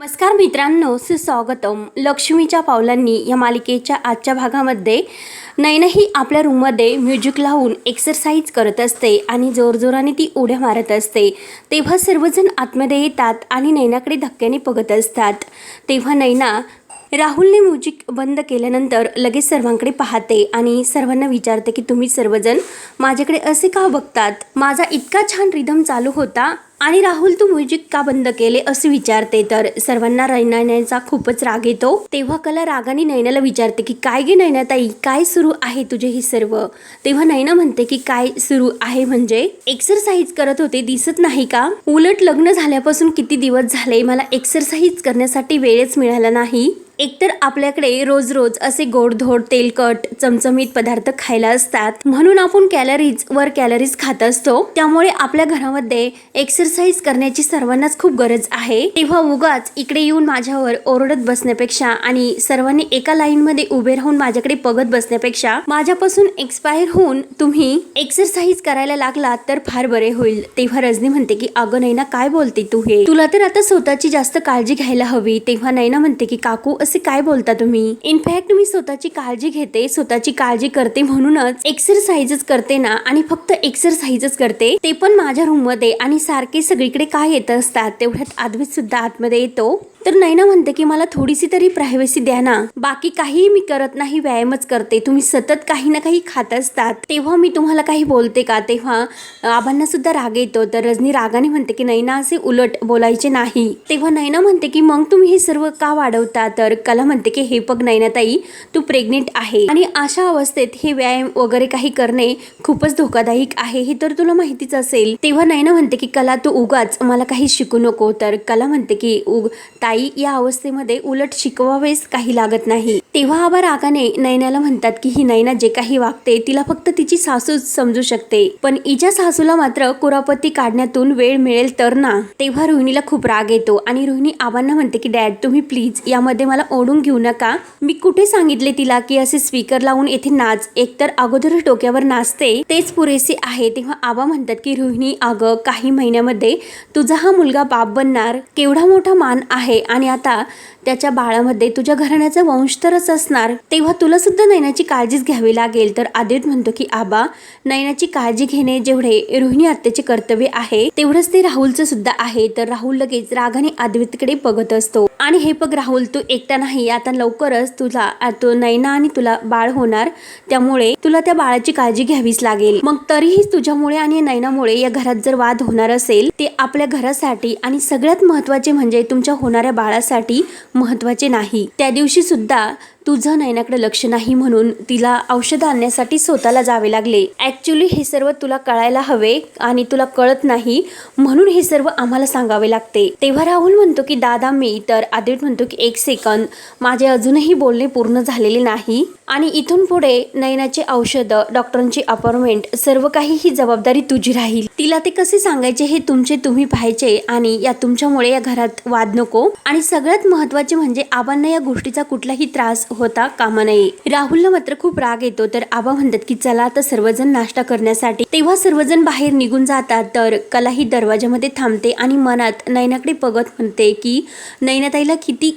नमस्कार मित्रांनो सुस्वागतम. लक्ष्मीच्या पावलांनी या मालिकेच्या आजच्या भागामध्ये नैनही आपल्या रूममध्ये म्युझिक लावून एक्सरसाइज करत असते आणि जोरजोराने ती उड्या मारत असते. तेव्हा सर्वजण आतमध्ये येतात आणि नैनाकडे धक्क्याने बघत असतात. तेव्हा नैना राहुलने म्युझिक बंद केल्यानंतर लगेच सर्वांकडे पाहते आणि सर्वांना विचारते की तुम्ही सर्वजण माझ्याकडे असे का बघतात? माझा इतका छान रिदम चालू होता आणि राहुल तू म्युझिक का बंद केले असे विचारते? तर सर्वांना नैनाचा खूपच राग येतो. तेव्हा कला रागाने नैनाला विचारते की काय गे नैनाताई? काय सुरू आहे तुझे हे सर्व? तेव्हा नैना म्हणते की काय सुरू आहे म्हणजे? एक्सरसाइज करत होते. दिसत नाही का? उलट लग्न झाल्यापासून किती दिवस झाले? मला एक्सरसाइज करण्यासाठी वेळच मिळाला नाही. एकतर आपल्याकडे रोज रोज असे गोडधोड तेलकट चमचमीत पदार्थ खायला असतात. म्हणून आपण कॅलरीज वर कॅलरीज खात असतो. त्यामुळे आपल्या घरामध्ये एक्सरसाइज करण्याची सर्वांनाच खूप गरज आहे. तेव्हा उगाच इकडे येऊन माझ्यावर ओरडत बसण्यापेक्षा आणि सर्वांनी एका लाईन मध्ये उभे राहून माझ्याकडे बघत बसण्यापेक्षा माझ्यापासून एक्सपायर होऊन तुम्ही एक्सरसाइज करायला लागलात तर फार बरे होईल. तेव्हा रजनी म्हणते की अगं नैना काय बोलते तू हे? तुला तर आता स्वतःची जास्त काळजी घ्यायला हवी. तेव्हा नैना म्हणते की काकू असे काय बोलता तुम्ही? इनफॅक्ट मी स्वतःची काळजी घेते स्वतःची काळजी करते म्हणूनच एक्सरसाइजच करते ना आणि फक्त एक्सरसाइजच करते ते पण माझ्या रूममध्ये आणि सारखे सगळीकडे काय येत असतात तेवढ्यात आदवी सुद्धा आतमध्ये येतो. तर नैना म्हणते की मला थोडीशी तरी प्रायव्हसी द्या ना. बाकी काहीही मी करत नाही व्यायामच करते. तुम्ही सतत काही ना काही खात असतात. तेव्हा मी तुम्हाला काही बोलते का? तेव्हा आबांना सुद्धा राग येतो. तर रजनी रागाने म्हणते की नैना असे उलट बोलायचे नाही. तेव्हा नैना म्हणते की मग तुम्ही हे सर्व का वाढवता? तर कला म्हणते की हे बघ नैनाताई तू प्रेग्नेंट आहे. आणि अशा अवस्थेत हे व्यायाम वगैरे काही करणे खूपच धोकादायक आहे. हे तर तुला माहितीच असेल. तेव्हा नैना म्हणते की कला तू उगाच मला काही शिकू नको. तर कला म्हणते की उग आई या अवस्थेमध्ये उलट शिकवावेच काही लागत नाही. तेव्हा आबा रागाने नैनाला म्हणतात की ही नैना जे काही वागते तिला फक्त तिची सासूच समजू शकते. पण इजा सासूला मात्र कुरापती काढण्यातून वेळ मिळेल तर ना? तेव्हा रोहिणीला खूप राग येतो आणि रोहिणी आबांना म्हणते की डॅड तुम्ही प्लीज यामध्ये मला ओढून घेऊ नका. मी कुठे सांगितले तिला की असे स्पीकर लावून येथे नाच? एकतर अगोदर डोक्यावर नाचते. तेच पुरेसे आहे. तेव्हा आबा म्हणतात की रोहिणी अगं काही महिन्यामध्ये तुझा हा मुलगा बाप बनणार. केवढा मोठा मान आहे आणि आता त्याच्या बाळामध्ये तुझ्या घराण्याचा वंश तर तरच असणार तेव्हा तुला सुद्धा नैनाची काळजीच घ्यावी लागेल. तर आदित्य म्हणतो की आबा नैनाची काळजी घेणे जेवढे रोहिणी आत्याचे कर्तव्य आहे तेवढंच ते राहुलचं सुद्धा आहे. तर राहुल लगेच रागाने आदित्यकडे बघत असतो. आणि हे बघ राहुल तू एकटा नाही आता लवकरच तुला तो नैना आणि तुला बाळ होणार त्यामुळे तुला त्या बाळाची काळजी घ्यावीच लागेल. मग तरीही तुझ्यामुळे आणि नैनामुळे या घरात जर वाद होणार असेल ते आपल्या घरासाठी आणि सगळ्यात महत्त्वाचे म्हणजे तुमच्या होणाऱ्या बाळासाठी महत्त्वाचे नाही. त्या दिवशी सुद्धा तुझं नैनाकडे लक्ष नाही म्हणून तिला औषधं आणण्यासाठी स्वतःला जावे लागले. ऍक्च्युली हे सर्व तुला कळायला हवे आणि तुला कळत नाही म्हणून हे सर्व आम्हाला सांगावे लागते. तेव्हा राहुल म्हणतो की दादा मी तर आदित्य म्हणतो की एक सेकंद माझे अजूनही बोलणे पूर्ण झालेले नाही. आणि इथून पुढे नैनाचे औषधं डॉक्टरांची अपॉइंटमेंट सर्व काही ही जबाबदारी तुझी राहील. तिला ते कसे सांगायचे हे तुमचे तुम्ही पाहायचे आणि या तुमच्यामुळे या घरात वाद नको. आणि सगळ्यात महत्त्वाचे म्हणजे आबांना या गोष्टीचा कुठलाही त्रास होता कामा नये. राहुलला मात्र खूप राग येतो तर आबा म्हणतात की चला आता सर्वजण नाश्ता करण्यासाठी. तेव्हा सर्वजण बाहेर निघून जातात तर कला ही दरवाजामध्ये थांबते आणि मनात नैनाकडे बघत म्हणते की नैनाताईला किती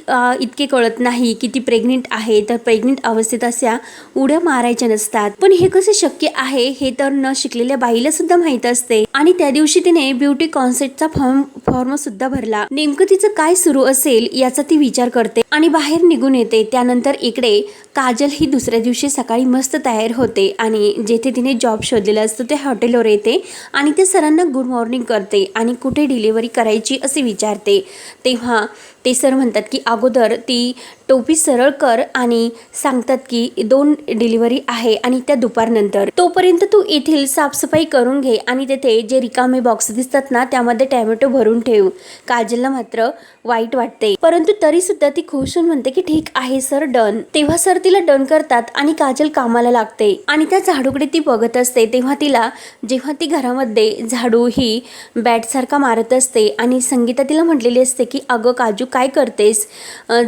इतके कळत नाही की ती प्रेग्नेंट आहे तर प्रेग्नेंट अवस्थेत अशा उड्या मारायच्या नसतात. पण हे कसे शक्य आहे हे तर न शिकलेल्या बाईला सुद्धा माहीत असते. आणि त्या दिवशी तिने ब्युटी कॉन्सेप्टचा फॉर्म फॉर्म सुद्धा भरला. नेमकं तिचं काय सुरू असेल याचा ती विचार करते आणि बाहेर निघून येते. त्यानंतर इकडे काजल ही दुसऱ्या दिवशी सकाळी मस्त तयार होते आणि जेथे तिने जॉब शोधलेला असतो त्या हॉटेलवर येते आणि ते सरांना गुड मॉर्निंग करते आणि कुठे डिलिव्हरी करायची असे विचारते. तेव्हा ते सर म्हणतात की अगोदर ती टोपी सरळ कर आणि सांगतात की दोन डिलिव्हरी आहे आणि त्या दुपारनंतर. तोपर्यंत तू येथील साफसफाई करून घे आणि तेथे जे रिकामे बॉक्स दिसतात ना त्यामध्ये टॅमॅटो भरून ठेव. काजलला मात्र वाईट वाटते. परंतु तरी सुद्धा ती खुश होऊन म्हणते की ठीक आहे सर डन. तेव्हा सर तिला डन करतात आणि काजल कामाला लागते. आणि त्या झाडूकडे ती बघत असते. तेव्हा तिला जेव्हा ती घरामध्ये झाडू ही बॅटसारखा मारत असते आणि संगीता तिला म्हटलेली असते की अगं काजू काय करतेस?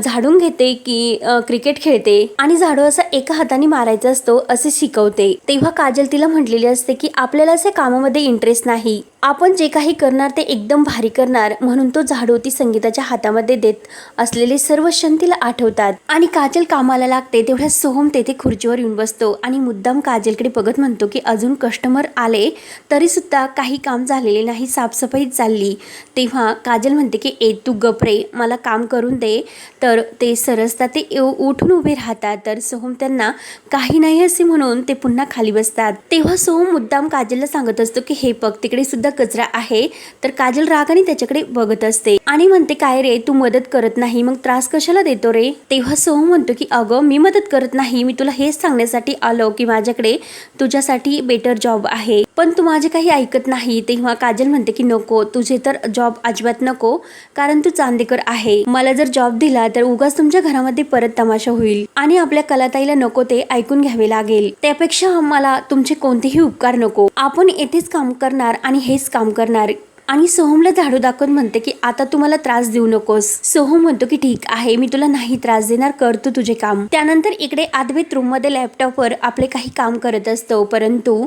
झाडून घेते की क्रिकेट खेळते? आणि झाडू असा एका हाताने मारायचा असतो असे शिकवते. तेव्हा काजल तिला म्हटलेली असते की आपल्याला असे कामामध्ये इंटरेस्ट नाही. आपण जे काही करणार ते एकदम भारी करणार म्हणून तो झाडोती संगीताच्या हातामध्ये देत असलेले सर्व क्षण तिला आठवतात. आणि काजल कामाला लागते तेवढ्या सोहम तेथे खुर्चीवर येऊन बसतो आणि मुद्दाम काजलकडे बघत म्हणतो की अजून कस्टमर आले तरी सुद्धा काही काम झालेले नाही साफसफाई चालली. तेव्हा काजल म्हणते की ए तू गपरे मला काम करून दे. तर ते सरसता ते उठून उभे राहतात. तर सोहम त्यांना काही नाही असे म्हणून ते पुन्हा खाली बसतात. तेव्हा सोहम मुद्दाम काजलला सांगत असतो की हे बघ तिकडे सुद्धा कचरा आहे तर काजल रागाने त्याच्याकडे बघत असते. आणि म्हणते काय रे तू मदत करत नाही मग त्रास कशाला देतो रे? तेव्हा सोहम म्हणतो की अगं मी मदत करत नाही मी तुला हेच सांगण्यासाठी आलो की माझ्याकडे तुझ्यासाठी बेटर जॉब आहे. पण तू माझे काही ऐकत नाही. तेव्हा काजल म्हणते की नको तुझे तर जॉब अजिबात नको कारण तू चांदेकर आहे. मला जर जॉब दिला तर उगाच तुमच्या घरामध्ये परत तमाशा होईल. आणि आपल्या कलाताईला नको ते ऐकून घ्यावे लागेल. त्यापेक्षा मला तुमचे कोणतेही उपकार नको. आपण येथेच काम करणार आणि हे हेच काम करणार. आणि सोहमला झाडू दाखवून म्हणते की आता तू मला त्रास देऊ नकोस. सोहम म्हणतो की ठीक आहे मी तुला नाही त्रास देणार कर तू तुझे काम. त्यानंतर इकडे आदवेत रूममध्ये लॅपटॉपवर आपले काही काम करत असतो परंतु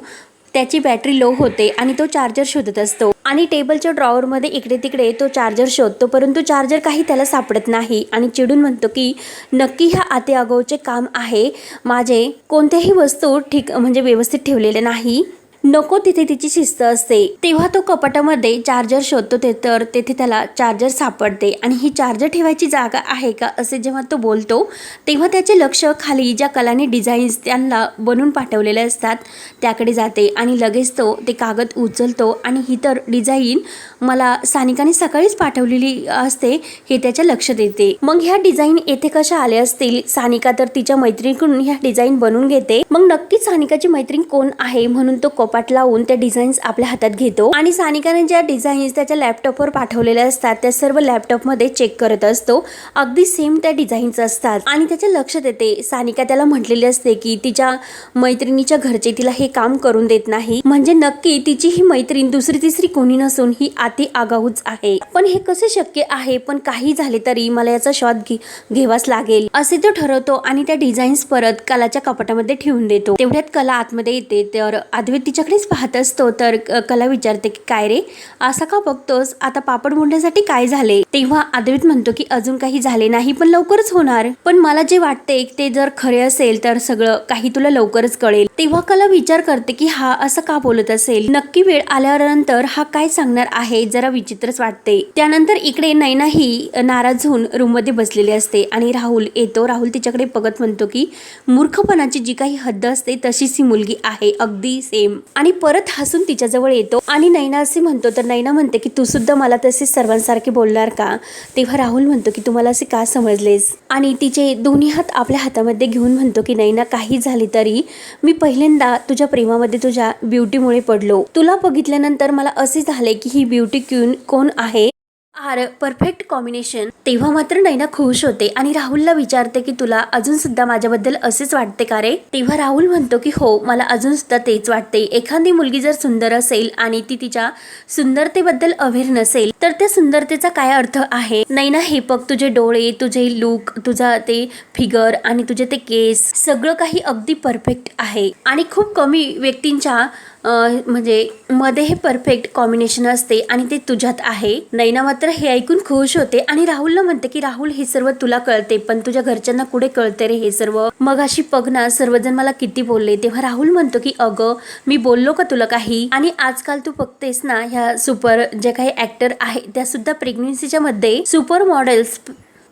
त्याची बॅटरी लो होते आणि तो चार्जर शोधत असतो. आणि टेबलच्या ड्रॉवरमध्ये इकडे तिकडे तो चार्जर शोधतो परंतु चार्जर काही त्याला सापडत नाही. आणि चिडून म्हणतो की नक्की ह्या आते आगाऊचे काम आहे. माझे कोणत्याही वस्तू ठीक म्हणजे व्यवस्थित ठेवलेले नाही. नको तिथे तिची शिस्त असते. तेव्हा तो कपाटामध्ये चार्जर शोधतो ते तर तेथे त्याला चार्जर सापडते. आणि ही चार्जर ठेवायची जागा आहे का असे जेव्हा तो बोलतो तेव्हा त्याचे लक्ष खाली ज्या कलाने डिझाईन्स त्यांना बनवून पाठवलेले असतात त्याकडे जाते आणि लगेच तो ते कागद उचलतो. आणि ही तर डिझाईन मला सानिकाने सकाळीच पाठवलेली असते हे त्याच्या लक्षात येते मग ह्या डिझाईन येथे कशा आल्या असतील? सानिका तर तिच्या मैत्रिणीकडून ह्या डिझाईन बनवून घेते. मग नक्कीच सानिकाची मैत्रीण कोण आहे? म्हणून तो कपाट लावून त्या डिझाईन्स आपल्या हातात घेतो. आणि सानिकाने ज्या डिझाईन्स त्याच्या लॅपटॉपवर पाठवलेल्या असतात त्या सर्व लॅपटॉपमध्ये चेक करत असतो. अगदी सेम त्या डिझाईन्स असतात. आणि त्याच्या लक्षात येते सानिका त्याला म्हटलेली असते की तिच्या मैत्रिणीच्या घरचे तिला हे काम करून देत नाही. म्हणजे नक्की तिची ही मैत्रीण दुसरी तिसरी कोणी नसून ही अति आगाऊच आहे. पण हे कसे शक्य आहे? पण काही झाले तरी मला याचा शॉध घेवाच लागेल. असे तो ठरवतो आणि त्या डिझाईन्स परत कलाच्या कपाटामध्ये ठेवून देतो. तेवढ्यात कला आतमध्ये येते. तर अद्वैत तुझ्याकडेच पाहत असतो. तर कला विचारते की काय रे? असा का बघतोस? आता पापड मुंड्यासाठी काय झाले? तेव्हा आदवित म्हणतो की अजून काही झाले नाही पण लवकरच होणार. पण मला जे वाटते ते जर खरे असेल तर सगळं काही तुला लवकरच कळेल. तेव्हा कला विचार करते की हा असं का बोलत असेल? नक्की वेळ आल्यानंतर हा काय सांगणार आहे? जरा विचित्रच वाटते. त्यानंतर इकडे नैना ही नाराज होऊन रूममध्ये बसलेली असते आणि राहुल येतो. राहुल तिच्याकडे बघत म्हणतो की मूर्खपणाची जी काही हद्द असते तशीच ही मुलगी आहे. अगदी सेम आणि परत हसून तिच्याजवळ येतो. आणि नैना असे म्हणतो तर नैना म्हणते की तू सुद्धा मला तसेच सर्वांसारखे बोलणार का? तेव्हा राहुल म्हणतो की तुम्हाला असे का समजलेस? आणि तिचे दोन्ही हात आपल्या हातामध्ये घेऊन म्हणतो की नैना काही झाली तरी मी पहिल्यांदा तुझ्या प्रेमामध्ये तुझ्या ब्युटीमुळे पडलो. तुला बघितल्यानंतर मला असे झाले की ही ब्युटी क्वीन कोण आहे? आर परफेक्ट कॉम्बिनेशन तेव्हा मात्र नैना खुश होते आणि राहुलला विचारते की तुला अजून सुद्धा माझ्याबद्दल असेच वाटते का रे? तेव्हा राहुल म्हणतो की हो मला अजून सुद्धा तेच वाटते. एखादी मुलगी जर सुंदर असेल आणि ती तिच्या सुंदरतेबद्दल अवेअर नसेल तर त्या सुंदरतेचा काय अर्थ आहे? नैना हे बघ तुझे डोळे तुझे लुक तुझा ते फिगर आणि तुझे ते केस सगळं काही अगदी परफेक्ट आहे. आणि खूप कमी व्यक्तींच्या म्हणजे मध्ये हे परफेक्ट कॉम्बिनेशन असते आणि ते तुझ्यात आहे. नैना मात्र हे ऐकून खुश होते आणि राहुलला म्हणते की राहुल हे सर्व तुला कळते पण तुझ्या घरच्यांना कुठे कळते रे हे सर्व? मग अशी बघ ना सर्वजण मला किती बोलले. तेव्हा राहुल म्हणतो की अगं मी बोललो का तुला काही? आणि आजकाल तू बघतेस ना ह्या सुपर जे काही ऍक्टर आहे त्या सुद्धा प्रेग्नेन्सीच्या मध्ये सुपर मॉडेल्स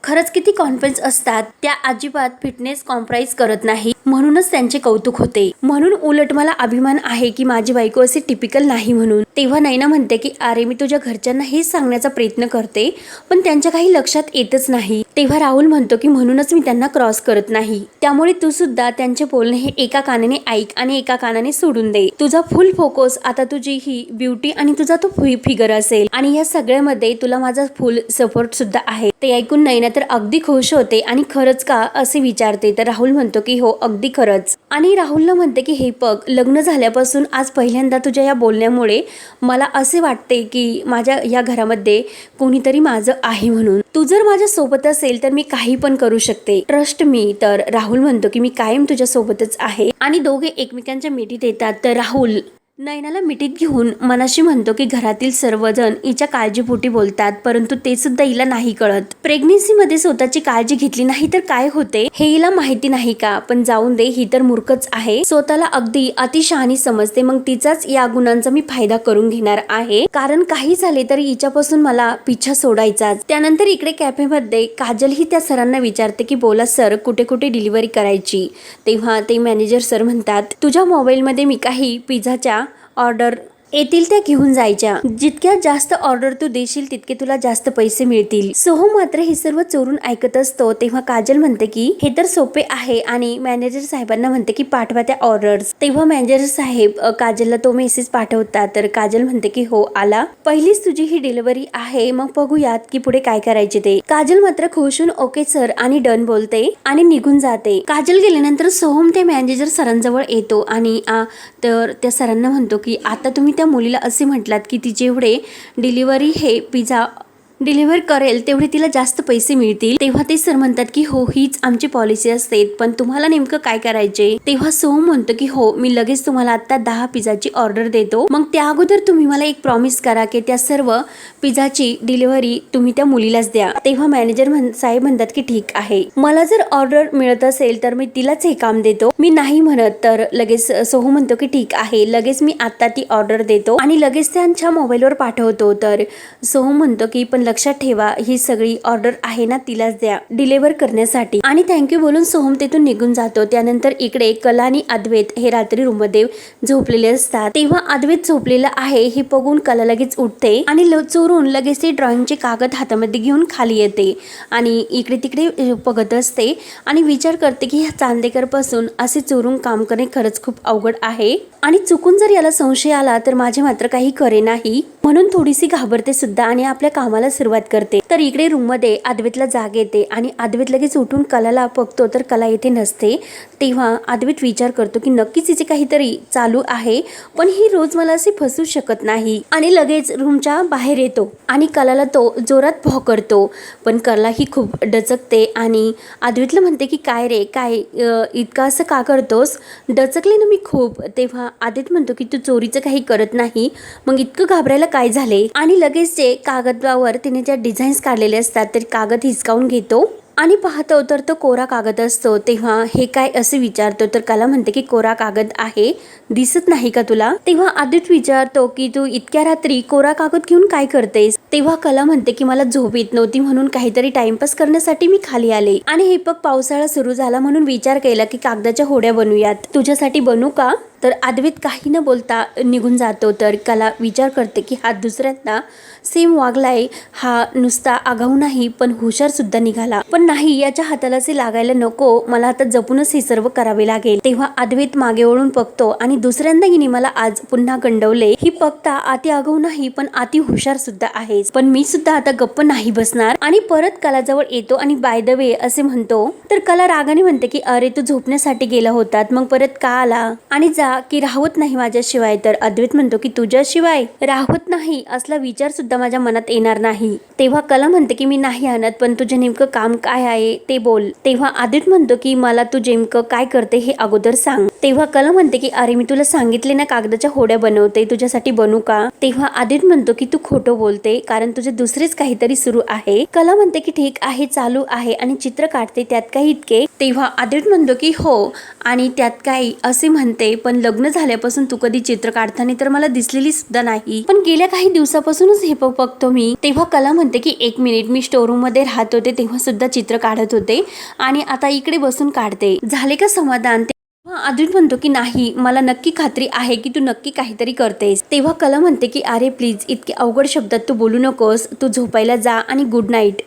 खरंच किती कॉन्फिडन्स असतात? त्या अजिबात फिटनेस कॉम्प्राइज करत नाही. म्हणूनच त्यांचे कौतुक होते. म्हणून उलट मला अभिमान आहे की माझी बायको असे टिपिकल नाही म्हणून. तेव्हा नैना म्हणते की अरे मी तुझ्या घरच्यांना हेच सांगण्याचा प्रयत्न करते पण त्यांच्या काही लक्षात येतच नाही. तेव्हा राहुल म्हणतो की म्हणूनच मी त्यांना क्रॉस करत नाही. त्यामुळे तू सुद्धा त्यांचे बोलणे हे एका कानाने ऐक आणि एका कानाने सोडून दे. तुझा फुल फोकस आता तुझी ही ब्युटी आणि तुझा तो फिगर असेल. आणि या सगळ्यामध्ये तुला माझा फुल सपोर्ट सुद्धा आहे. ते ऐकून नैना तर अगदी खुश होते आणि खरंच का असे विचारते. तर राहुल म्हणतो की हो अगदी खरंच. आणि राहुलला म्हणते की हे पग लग्न झाल्यापासून आज पहिल्यांदा तुझ्या या बोलण्यामुळे मला असे वाटते की माझ्या या घरामध्ये कोणीतरी माझं आहे म्हणून. तू जर माझ्या सोबत असेल तर मी काही पण करू शकते. ट्रस्ट मी तर राहुल म्हणतो की मी कायम तुझ्या सोबतच आहे. आणि दोघे एकमेकांच्या मिठीत येतात. तर राहुल नयनाला मिठीत घेऊन मनाशी म्हणतो की घरातील सर्वजण हिच्या काळजीपोटी बोलतात परंतु ते सुद्धा हिला नाही कळत. प्रेग्नेन्सीमध्ये स्वतःची काळजी घेतली नाही तर काय होते हे हिला माहिती नाही का? पण जाऊन दे ही तर मूर्खच आहे. स्वतःला अगदी अतिशहाणी समजते मग तिचाच या गुणांचा मी फायदा करून घेणार आहे. कारण काही झाले तर हिच्यापासून मला पिछा सोडायचाच त्यानंतर इकडे कॅफेमध्ये काजल ही त्या सरांना विचारते की बोला सर कुठे कुठे डिलिव्हरी करायची? तेव्हा ते मॅनेजर सर म्हणतात तुझ्या मोबाईलमध्ये मी काही पिझ्झाच्या ऑर्डर येतील त्या घेऊन जायच्या. जितक्या जास्त ऑर्डर तू देशील तितके तुला जास्त पैसे मिळतील. सोहम मात्र हे सर्व चोरून ऐकत असतो तेव्हा काजल म्हणते की हे तर सोपे आहे आणि मॅनेजर साहेबांना म्हणते की पाठवा त्या ऑर्डर्स तेव्हा मॅनेजर साहेब काजलला तो मेसेज पाठवतात. तर काजल म्हणते की हो आला. पहिलीच तुझी ही डिलिव्हरी आहे. मग बघूयात की पुढे काय करायचे ते. काजल मात्र खुशून ओके सर आणि डन बोलते आणि निघून जाते. काजल गेल्यानंतर सोहम त्या मॅनेजर सरांजवळ येतो आणि तर त्या सरांना म्हणतो की आता तुम्ही त्या मुलीला असे म्हटलात की ती जेवढे डिलिव्हरी हे पिझ्झा डिलिव्हर करेल तेवढे तिला जास्त पैसे मिळतील. तेव्हा ते सर म्हणतात की हो हीच आमची पॉलिसी असते पण तुम्हाला नेमकं काय करायचे? तेव्हा सोहम म्हणतो की हो मी लगेच तुम्हाला आता दहा पिझ्झाची ऑर्डर देतो. मग त्या अगोदर तुम्ही मला एक प्रॉमिस करा की त्या सर्व पिझ्झाची डिलिव्हरी तुम्ही त्या मुलीलाच द्या. तेव्हा मॅनेजर म्हण साहेब म्हणतात की ठीक आहे. मला जर ऑर्डर मिळत असेल तर मी तिलाच हे काम देतो. मी नाही म्हणत तर लगेच सोहम म्हणतो की ठीक आहे. लगेच मी आता ती ऑर्डर देतो आणि लगेच त्यांच्या मोबाईलवर पाठवतो. तर सोहम म्हणतो की पण लक्षात ठेवा ही सगळी ऑर्डर आहे ना तिलाच द्या डिलिव्हर करण्यासाठी. आणि थँक्यू बोलून सोहम तिथून निघून जातो. त्यानंतर इकडे कला आणि अद्वैत हे रात्री रूममध्ये झोपलेले असतात. तेव्हा अद्वैत झोपलेला आहे हे बघून कला लगेच उठते आणि ल- चोरून लगेच ते ड्रॉइंगचे कागद हातामध्ये घेऊन खाली येते आणि इकडे तिकडे बघत असते आणि विचार करते की ह्या चांदेकरपासून असे चोरून काम करणे खरंच खूप अवघड आहे. आणि चुकून जर याला संशय आला तर माझे मात्र काही करे नाही. म्हणून थोडीशी घाबरते सुद्धा आणि आपल्या कामाला सुरुवात करते. तर इकडे रूममध्ये अद्वैतला जाग येते आणि अद्वैत लगेच उठून कलाला बघतो तर कला येथे नसते. तेव्हा अद्वैत विचार करतो की नक्कीच हिचे काहीतरी चालू आहे पण ही रोज मला असे फसू शकत नाही. आणि लगेच रूमच्या बाहेर येतो आणि कलाला तो जोरात भोकरतो पण कला ही खूप डचकते आणि अद्वैतला म्हणते की काय रे काय इतका इतकं असं का करतोस? डचकले ना मी खूप. तेव्हा आदित म्हणतो की तू चोरीचं काही करत नाही. मग इतकं घाबरायला काय झाले आणि लगेच जे कागदावर तिने ज्या डिझाईन्स काढलेले असतात ते कागद हिसकावून घेतो आणि पाहतो तर तो कोरा कागद असतो. तेव्हा हे काय असे विचारतो तर कला म्हणते की कोरा कागद आहे? दिसत नाही का तुला? तेव्हा आदित विचारतो की तू इतक्या रात्री कोरा कागद घेऊन काय करतेस? तेव्हा कला म्हणते की मला झोप येत नव्हती म्हणून काहीतरी टाइमपास करण्यासाठी मी खाली आले. आणि हे बघ पावसाळा सुरू झाला म्हणून विचार केला की कागदाच्या होड्या बनवूयात तुझ्यासाठी बनू का? तर अद्वैत काही न बोलता निघून जातो. तर कला विचार करते की हा दुसऱ्यांदा सेम वागलाय. हा नुसता आगाऊ नाही पण हुशार सुद्धा निघाला. पण नाही याच्या हाताला असे लागायला नको. मला आता जपूनच हे सर्व करावे लागेल. तेव्हा अद्वैत मागे वळून बघतो आणि दुसऱ्यांदा हिने मला आज पुन्हा गंडवले. ही पकता अति आगाऊ नाही पण अति हुशार सुद्धा आहे. पण मी सुद्धा आता गप्प नाही बसणार. आणि परत कलाजवळ येतो आणि बाय द वे असे म्हणतो. तर कला रागाने म्हणते की अरे तू झोपण्यासाठी गेला होतात. मग परत का आला? आणि जा की राहत नाही माझ्याशिवाय. तर अद्वैत म्हणतो की तुझ्याशिवाय राहत नाही असला विचार सुद्धा माझ्या मनात येणार नाही. तेव्हा कला म्हणते की मी नाही आणत पण तुझे नेमकं काम काय आहे ते बोल. तेव्हा आदित म्हणतो की मला तू जेमकं काय करते हे अगोदर सांग. तेव्हा कला म्हणते की अरे मी तुला सांगितले ना कागदाच्या होड्या बनवते तुझ्यासाठी बनू का? तेव्हा आदित म्हणतो की तू खोटं बोलते कारण तुझे दुसरेच काहीतरी सुरू आहे. कला म्हणते की ठीक आहे चालू आहे आणि चित्र काढते. त्यात काही इतके. तेव्हा आदित म्हणतो की हो आणि त्यात काही असे म्हणते पण लग्न झाल्यापासून तू कधी चित्र काढताना तर मला दिसलेली सुद्धा नाही. पण गेल्या काही दिवसापासूनच हे बघतो मी. तेव्हा कला म्हणते की एक मिनिट मी स्टोरूममध्ये राहत होते तेव्हा सुद्धा चित्र काढत होते आणि आता इकडे बसून काढते. झाले का समाधान? तेव्हा अद्वैत म्हणतो की नाही मला नक्की खात्री आहे की तू नक्की काहीतरी करतेस. तेव्हा कला म्हणते की अरे प्लीज इतके अवघड शब्दात तू बोलू नकोस. तू झोपायला जा आणि गुड नाईट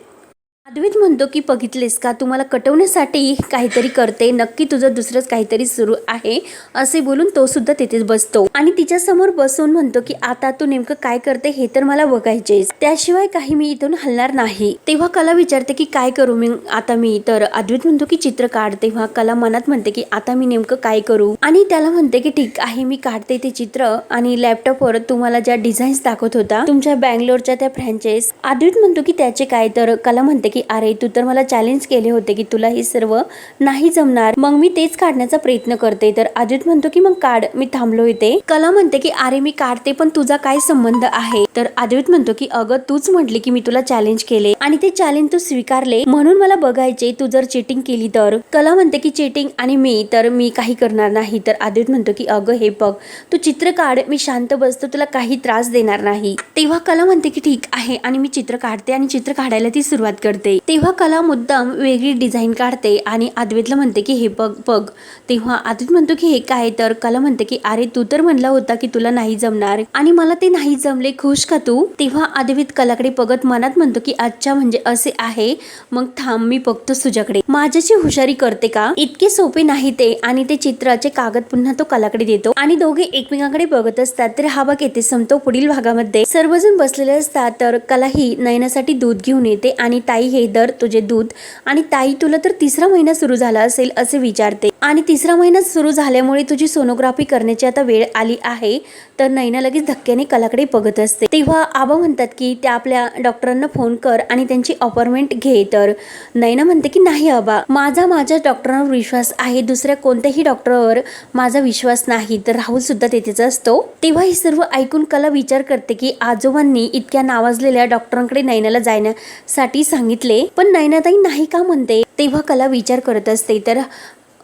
अद्वैत म्हणतो की बघितलेस का? तुम्हाला कटवण्यासाठी काहीतरी करते. नक्की तुझं दुसरंच काहीतरी सुरू आहे. असे बोलून तो सुद्धा तिथेच बसतो. आणि तिच्या समोर बसून म्हणतो की आता तू नेमकं काय करते हे तर मला बघायचेच. त्याशिवाय काही मी इथून हलणार नाही. तेव्हा कला विचारते की काय करू मी आता मी? तर अद्वैत म्हणतो की चित्र काढ. तेव्हा कला मनात म्हणते की आता मी नेमकं काय करू? आणि त्याला म्हणते की ठीक आहे मी काढते ते चित्र आणि लॅपटॉपवर तुम्हाला ज्या डिझाईन्स दाखवत होता तुमच्या बँगलोरच्या त्या फ्रँचाईज अद्वैत म्हणतो की त्याचे काय? तर कला म्हणते की की अरे तू तर मला चॅलेंज केले होते की तुला हे सर्व नाही जमणार. मग मी तेच काढण्याचा प्रयत्न करते. तर अजित म्हणतो की मग काढ मी थांबलो इथे. कला म्हणते की अरे मी काढते पण तुझा काय संबंध आहे? तर अद्वैत म्हणतो की अगं तूच म्हटली की मी तुला चॅलेंज केले आणि ते चॅलेंज तू स्वीकारले म्हणून मला बघायचे तू जर चिटिंग केली तर. कला म्हणते की चिटिंग आणि मी तर मी काही करणार नाही. तर अद्वैत म्हणतो की अगं हे बघ तू चित्र काढ मी शांत बसतो तुला काही त्रास देणार नाही. तेव्हा कला म्हणते की ठीक आहे आणि मी चित्र काढते आणि चित्र काढायला ती सुरुवात करते. तेव्हा कला मुद्दाम वेगळी डिझाईन काढते आणि अद्वैतला म्हणते की हे बघ बघ. तेव्हा अद्वैत म्हणतो की हे काय तर कला म्हणते की अरे तू तर म्हणला होता की तुला नाही जमणार. आणि मला ते नाही जमले खुश का तू? तेव्हा आद्वित कलाकडे बघत मनात म्हणतो की अच्छा म्हणजे असे आहे. मग थांब मी बघतो तुझ्याकडे. माझ्याची हुशारी करते का? इतके सोपे नाही ते. आणि ते चित्राचे कागद पुन्हा तो कलाकडे देतो. आणि दोघे एकमेकांकडे बघत असतात. तर हा भाग येथे संपतो पुढील भागामध्ये. सर्वजण बसलेले असतात. तर कला ही नयनासाठी दूध घेऊन येते आणि ताई हे दर तुझे दूध आणि ताई तुला तर तिसरा महिना सुरू झाला असेल असे विचारते. आणि तिसरा महिना सुरू झाल्यामुळे तुझी सोनोग्राफी करण्याची आता वेळ आली आहे. तर नैना लगेच धक्क्याने कलाकडे बघत असते. तेव्हा आबा म्हणतात की त्या आपल्या डॉक्टरांना फोन कर आणि त्यांची अपॉइंटमेंट घे तर. नैना म्हणते की नाही आबा माझा माझ्या डॉक्टरांवर विश्वास आहे. दुसऱ्या कोणत्याही डॉक्टरवर माझा विश्वास नाही. तर राहुल सुद्धा तेथेच असतो. तेव्हा हे सर्व ऐकून कला विचार करते की आजोबांनी इतक्या नावाजलेल्या डॉक्टरांकडे नैनाला जाण्यासाठी सांगितले पण नैनाताई नाही का म्हणते? तेव्हा कला विचार करत असते. तर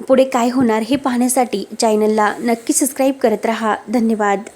पुढे काय होणार हे पाहण्यासाठी चॅनलला नक्की सबस्क्राईब करत राहा. धन्यवाद.